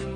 จะ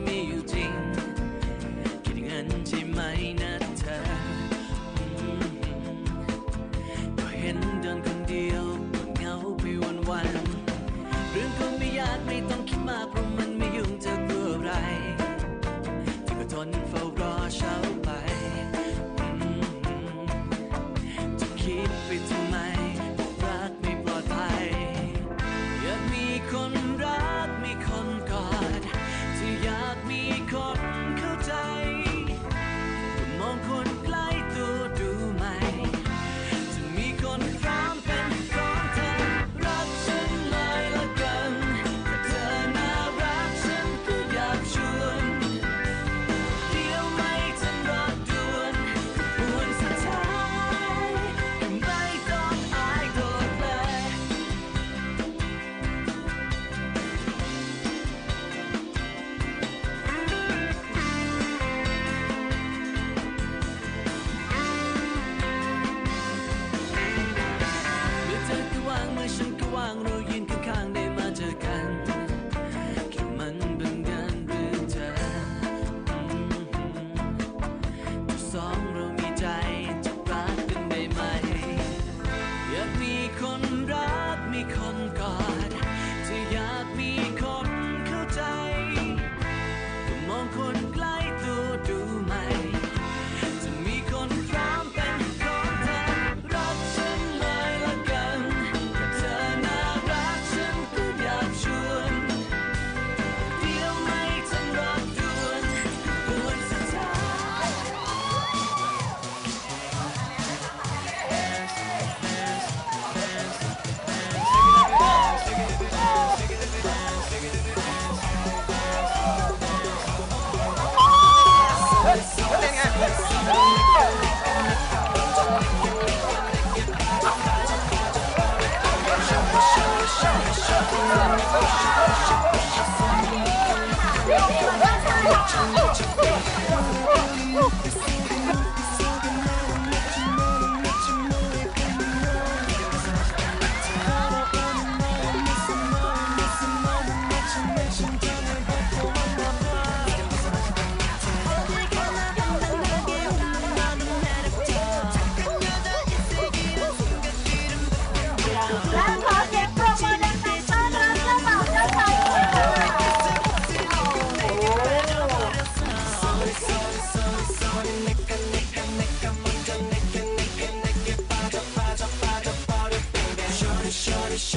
น่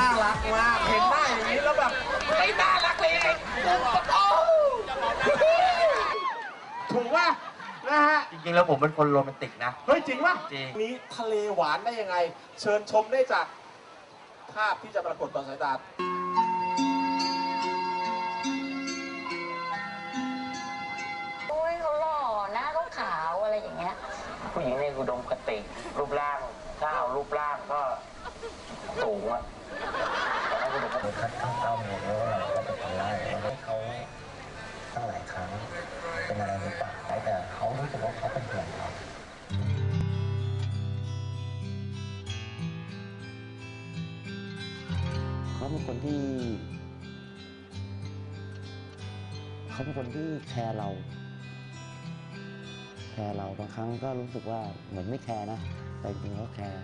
ารักมาก เห็นหน้าอย่างนี้แล้วแบบไม่น่ารักเลยโอ้ถูกป่ะนะฮะ จริงๆ แล้วผมเป็นคนโรแมนติกนะ เฮ้ย จริงป่ะจริง นี้ทะเลหวานได้ยังไง เชิญชมได้จากภาพที่จะปรากฏต่อสายตา ผู้หญิงในอุดมคติ รูปร่าง ถ้าเอารูปร่างก็สูงอะแต่ถ้าอุดมคติคัดข้างเต้าเมียเยอะเราก็เป็นคนไล่ให้เขาตั้งหลายครั้งเป็นอะไรหรือเปล่าแต่เขารู้สึกว่าเขาเป็นห่วงเราเขาเป็นคนที่ เขาเป็นคนที่แคร์เรา แคร์เราบางครั้งก็รู้สึกว่าเหมือนไม่แคร์นะ แต่จริงๆเขาแคร์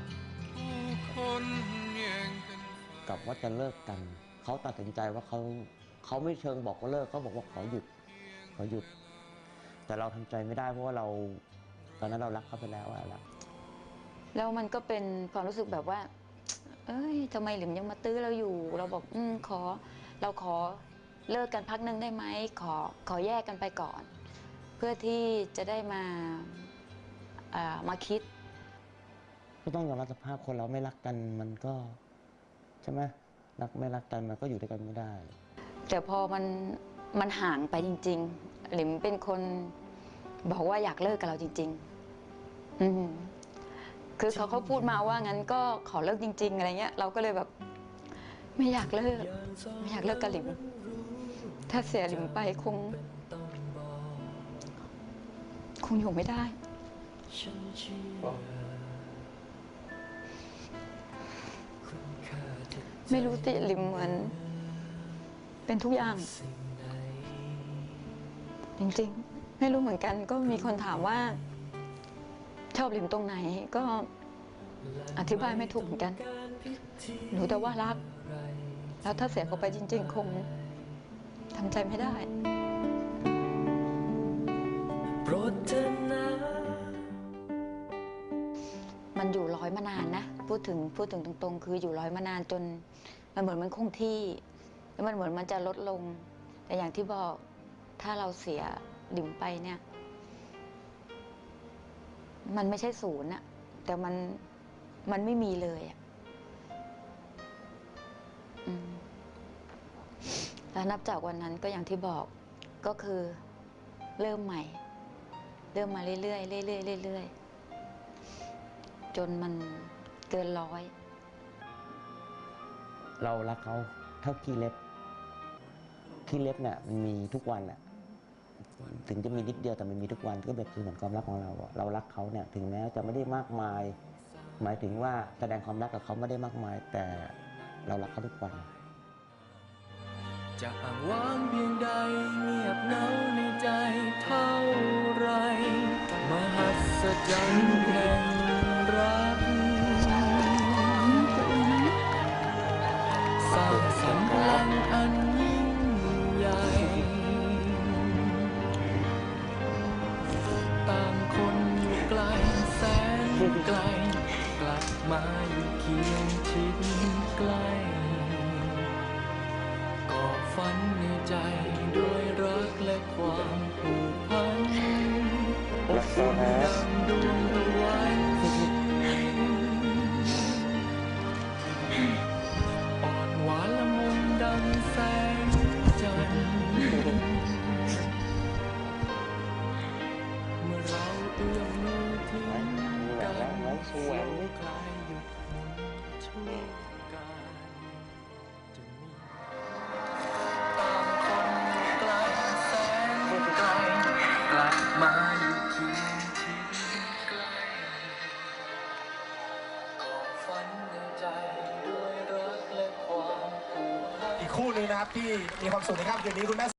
กับว่าจะเลิกกัน เขาตัดสินใจว่าเขาเขาไม่เชิงบอกว่าเลิกเขาบอกว่าขอหยุดขอหยุด แต่เราทำใจไม่ได้เพราะว่าเราตอนนั้นเรารักเขาไปแล้วอะรักแล้วมันก็เป็นความรู้สึกแบบว่า เอ้ยทำไมหลิมยังมาตื้อเราอยู่ เราบอกอืมขอ เราขอเลิกกันพักหนึงได้ไหมขอขอแยกกันไปก่อน เพื่อที่จะได้มาอ่ามาคิด ก็ต้องยอมรับสภาพคนเราไม่รักกันมันก็ใช่ไหมรักไม่รักกันมันก็อยู่ด้วยกันไม่ได้ แต่พอมันมันห่างไปจริง ๆ หลิมเป็นคนบอกว่าอยากเลิกกับเราจริง ๆ อืมคือเขาเขาพูดมาว่างั้นก็ขอเลิกจริง ๆ อะไรเงี้ย เราก็เลยแบบ ไม่อยากเลิก ไม่อยากเลิกกับหลิม ถ้าเสียหลิมไปคง คงอยู่ไม่ได้ไม่รู้ติลิมเหมือนเป็นทุกอย่าง จริงๆ ไม่รู้เหมือนกันก็มีคนถามว่า ชอบลิมตรงไหนก็อธิบายไม่ถูกเหมือนกันหนูแต่ว่ารัก แล้วถ้าเสียเขาไปจริง ๆ คงทำใจไม่ได้ โปรดเธอนะมันอยู่ร้อยมานานนะ พูดถึงพูดถึงตรงๆ คืออยู่ร้อยมานานจน มันเหมือนมันคงที่ แล้วมันเหมือนมันจะลดลง แต่อย่างที่บอกถ้าเราเสียหลิมไปเนี่ย มันไม่ใช่ศูนย์อะแต่มันมันไม่มีเลยอะอแล้วนับจากวันนั้นก็อย่างที่บอกก็คือเริ่มใหม่ เริ่มมาเรื่อยๆเรื่อยๆเรื่อยๆจนมันเกินร้อยเรารักเขาเท่าขี้เล็บขี้เล็บเนี่ยมันมีทุกวันแหละถึงจะมีนิดเดียวแต่มันมีทุกวันก็แบบคือเหมือนความรักของเราอะเรารักเขาเนี่ยถึงแม้จะไม่ได้มากมาย หมายถึงว่าแสดงความรักกับเขาไม่ได้มากมาย แต่เรารักเขาทุกวันจะอ้างว้างเพียงใดเงียบเหงาในใจเท่าไรมหัศ จรรย์แห่งรักสร้างสรรค์พลังอันยิ่งใหญ่ต่างคนอยู่ไกลแสนไกล กลับมาอยู่เคียงชิดใกล้ก่อฝันในใจด้วยรักและความผูกพัน ร์เมื่อเราเอื้อมมือถึงกันโลกคลานชั่วการจะมา อีกคู่หนึ่งนะครับที่มีความสุขในค่ำคืนนี้คุณแม่